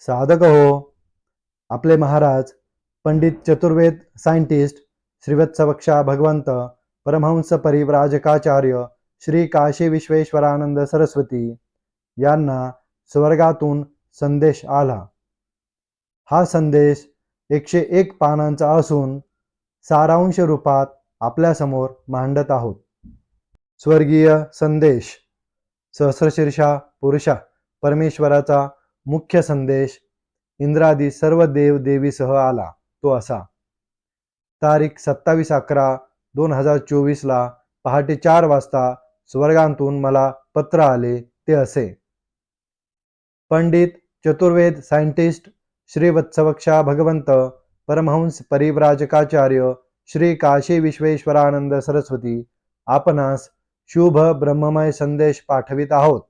साधक हो. आपले महाराज पंडित चतुर्वेद सायंटिस्ट श्रीवत्सवक्षा भगवंत परमहंस परिव्राजकाचार्य श्री काशी विश्वेश्वरानंद सरस्वती यांना स्वर्गातून संदेश आला. हा संदेश एकशे एक पानांचा असून सारांश रूपात आपल्यासमोर मांडत आहोत. स्वर्गीय संदेश सहस्रशीर्षा पुरुषा परमेश्वराचा मुख्य संदेश इंद्रादी सर्व देव देवीसह आला तो असा. तारीख सत्तावीस अकरा दोन हजार चोवीसला पहाटे चार वाजता स्वर्गांतून मला पत्र आले ते असे. पंडित चतुर्वेद सायंटिस्ट श्री वत्सवक्षा भगवंत परमहंस परिव्राजकाचार्य श्री काशी विश्वेश्वरानंद सरस्वती आपणास शुभ ब्रह्ममय संदेश पाठवित आहोत.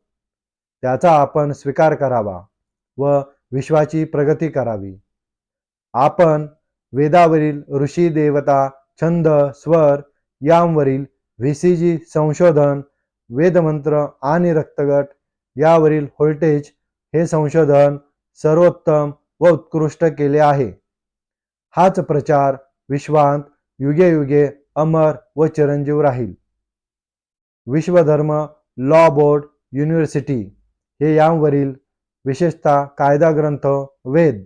त्याचा आपण स्वीकार करावा. व विश्वाची प्रगती करावी. आपण वेदावरील ऋषी देवता छंद स्वर यांवरील व्हीसीजी संशोधन वेदमंत्र आणि रक्तगट यावरील व्होल्टेज हे संशोधन सर्वोत्तम व उत्कृष्ट केले आहे. हाच प्रचार विश्वांत युगे युगे अमर व चिरंजीव राहील. विश्वधर्म लॉ बोर्ड युनिव्हर्सिटी हे यांवरील विशेषतः कायदा ग्रंथ वेद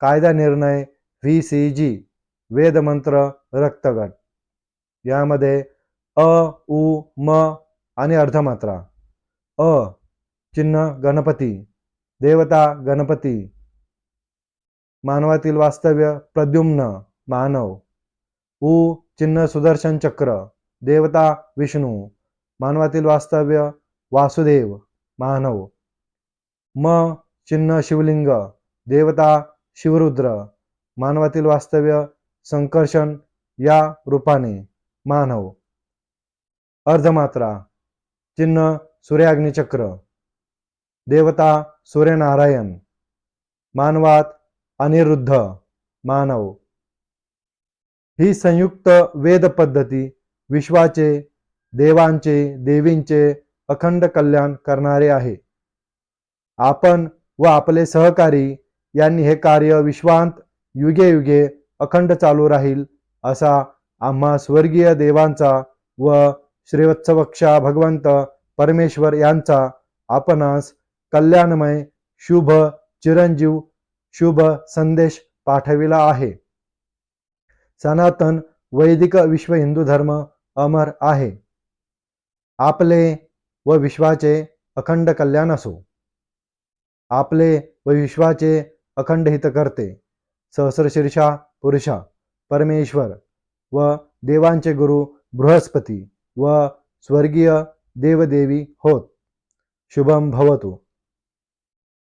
कायदा निर्णय व्ही सी जी वेदमंत्र रक्तगट यामध्ये अ उ म आणि अर्धमात्रा. अ चिन्ह गणपती देवता गणपती. मानवातील वास्तव्य प्रद्युम्न मानव. उ चिन्ह सुदर्शन चक्र देवता विष्णू. मानवातील वास्तव्य वासुदेव मानव. म चिन्ह शिवलिंग देवता शिवरुद्र मानवातील वास्तव्य संकर्षण या रूपाने मानव. अर्धमात्रा चिन्ह सूर्याग्निचक्र. देवता सूर्यनारायण. मानवात अनिरुद्ध मानव. ही संयुक्त वेद पद्धती विश्वाचे देवांचे देवींचे अखंड कल्याण करणारे आहे. आपण व आपले सहकारी यांनी हे कार्य विश्वांत युगे युगे अखंड चालू राहील असा आम्हा स्वर्गीय देवांचा व श्रीवत्सवक्षा भगवंत परमेश्वर यांचा आपणास कल्याणमय शुभ चिरंजीव शुभ संदेश पाठविला आहे. सनातन वैदिक विश्व हिंदू धर्म अमर आहे. आपले व विश्वाचे अखंड कल्याण असो. आपले व विश्वाचे अखंड हित करते सहस्रशीर्षा पुरुषा परमेश्वर व देवांचे गुरु बृहस्पती व स्वर्गीय देवदेवी होत. शुभम भवतु.